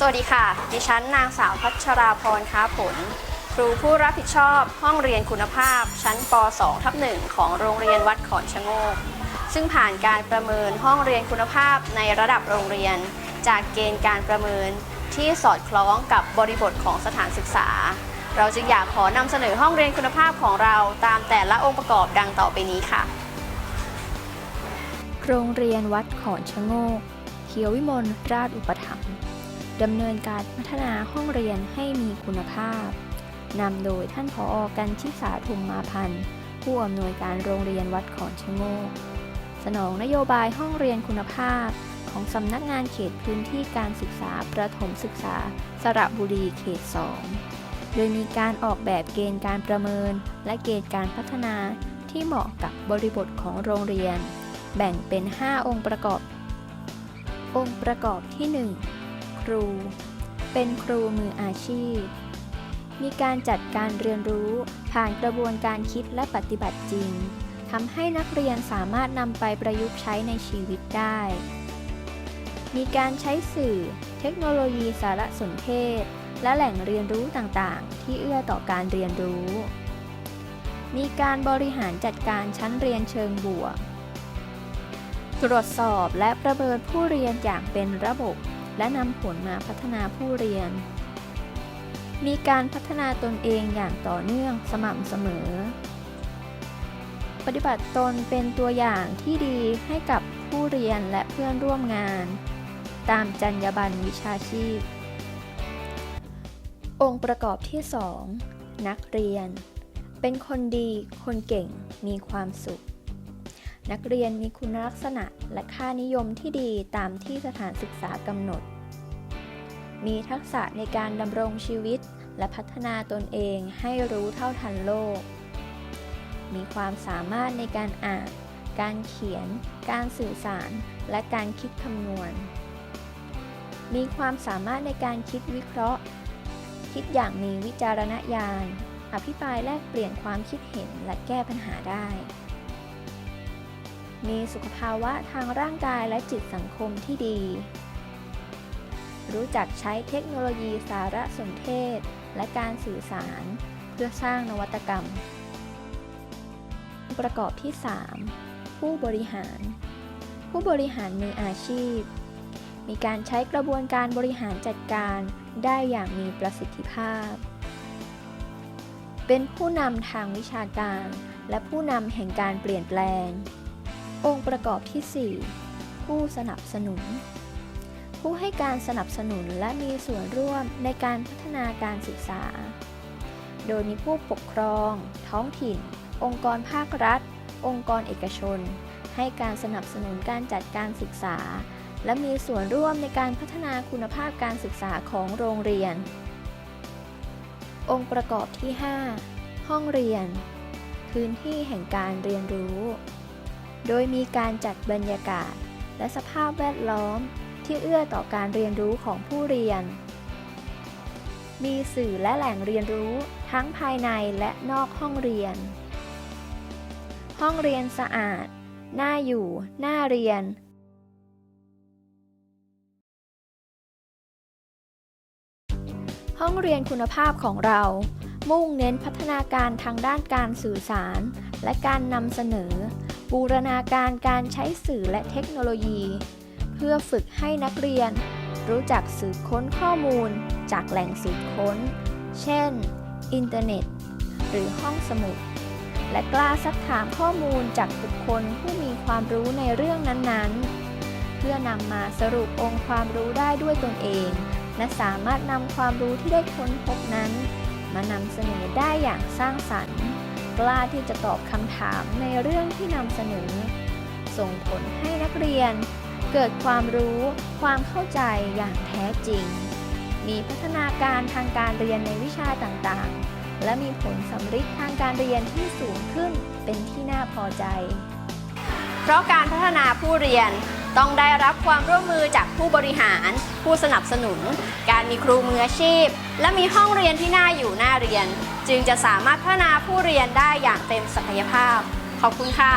สวัสดีค่ะ ดิฉันนางสาวพัชราพรค้าผล ครูผู้รับผิดชอบห้องเรียนคุณภาพ ชั้นป .2 ทับ1ของโรงเรียนวัดขอนชะโงก ซึ่งผ่านการประเมินห้องเรียนคุณภาพในระดับโรงเรียน จากเกณฑ์การประเมินที่สอดคล้องกับบริบทของสถานศึกษา เราจึงอยากขอนำเสนอห้องเรียนคุณภาพของเราตามแต่ละองค์ประกอบดังต่อไปนี้ค่ะ โรงเรียนวัดขอนชะโงกเขียววิมลราชอุปถัมภ์ ดำเนินการพัฒนาห้องเรียนให้มีคุณภาพ นำโดยท่านผออกันชิสาทุมมาพันธ์ ผู้อำนวยการโรงเรียนวัดขอนชะโงก สนองนโยบายห้องเรียนคุณภาพ ของสำนักงานเขตพื้นที่การศึกษาประถมศึกษา สระบุรีเขต 2 โดยมีการออกแบบเกณฑ์การประเมิน และเกณฑ์การพัฒนาที่เหมาะกับบริบทของโรงเรียน แบ่งเป็น 5 องค์ประกอบ องค์ประกอบที่ 1 รู เป็นครูมืออาชีพ มีการจัดการเรียนรู้ผ่านกระบวนการคิดและปฏิบัติจริงทำให้นักเรียนสามารถนำไปประยุกต์ใช้ในชีวิตได้ มีการใช้สื่อ เทคโนโลยีสารสนเทศ และแหล่งเรียนรู้ต่างๆ ที่เอื้อต่อการเรียนรู้ มีการบริหารจัดการชั้นเรียนเชิงบวก ตรวจสอบและประเมินผู้เรียนอย่างเป็นระบบ และนำผลมาพัฒนาผู้เรียน มีการพัฒนาตนเองอย่างต่อเนื่องสม่ำเสมอ ปฏิบัติตนเป็นตัวอย่างที่ดีให้กับผู้เรียนและเพื่อนร่วมงาน ตามจรรยาบรรณวิชาชีพ องค์ประกอบที่ 2 นักเรียน เป็นคนดี คนเก่ง มีความสุข นักเรียนมีคุณลักษณะและค่านิยมที่ดีตามที่สถานศึกษากำหนด มีทักษะในการดำรงชีวิตและพัฒนาตนเองให้รู้เท่าทันโลก มีความสามารถในการอ่าน การเขียน การสื่อสาร และการคิดคำนวณ มีความสามารถในการคิดวิเคราะห์ คิดอย่างมีวิจารณญาณ อภิปรายแลกเปลี่ยนความคิดเห็นและแก้ปัญหาได้ มีสุขภาวะทางร่างกายและจิตสังคมที่ดี รู้จักใช้เทคโนโลยีสารสนเทศ และการสื่อสาร เพื่อสร้างนวัตกรรม ประกอบที่ 3 ผู้บริหาร ผู้บริหารมืออาชีพ มีการใช้กระบวนการบริหารจัดการได้อย่างมีประสิทธิภาพ เป็นผู้นำทางวิชาการ และผู้นำแห่งการเปลี่ยนแปลง องค์ประกอบที่ 4 ผู้สนับสนุน ผู้ให้การสนับสนุนและมีส่วนร่วมในการพัฒนาการศึกษา โดยมีผู้ปกครอง ท้องถิ่น องค์กรภาครัฐ องค์กรเอกชน ให้การสนับสนุนการจัดการศึกษา และมีส่วนร่วมในการพัฒนาคุณภาพการศึกษาของโรงเรียน องค์ประกอบที่ 5 ห้องเรียน พื้นที่แห่งการเรียนรู้ โดยมีการจัดบรรยากาศ และสภาพแวดล้อมที่เอื้อต่อการเรียนรู้ของผู้เรียน มีสื่อและแหล่งเรียนรู้ทั้งภายในและนอกห้องเรียน ห้องเรียนสะอาด น่าอยู่ น่าเรียนห้องเรียนคุณภาพของเรา มุ่งเน้นพัฒนาการทางด้านการสื่อสาร และการนำเสนอ บูรณาการการใช้สื่อและเทคโนโลยี เพื่อฝึกให้นักเรียน รู้จักสืบค้นข้อมูล จากแหล่งสืบค้น เช่น อินเทอร์เน็ต หรือห้องสมุด และกล้าซักถามข้อมูลจากบุคคลผู้มีความรู้ในเรื่องนั้นๆ เพื่อนำมาสรุปองค์ความรู้ได้ด้วยตนเอง และสามารถนำความรู้ที่ได้ค้นพบนั้น มานำเสนอได้อย่างสร้างสรรค์ กล้าที่จะตอบคำถามในเรื่องที่นำเสนอ ส่งผลให้นักเรียน เกิดความรู้ ความเข้าใจอย่างแท้จริง มีพัฒนาการทางการเรียนในวิชาต่างๆ และมีผลสำฤทธิ์ทางการเรียนที่สูงขึ้นเป็นที่น่าพอใจ เพราะการพัฒนาผู้เรียน ต้องได้รับความร่วมมือจากผู้บริหาร ผู้สนับสนุน การมีครูมืออาชีพ และมีห้องเรียนที่น่าอยู่น่าเรียน จึงจะสามารถพัฒนาผู้เรียนได้อย่างเต็มศักยภาพ ขอบคุณค่ะ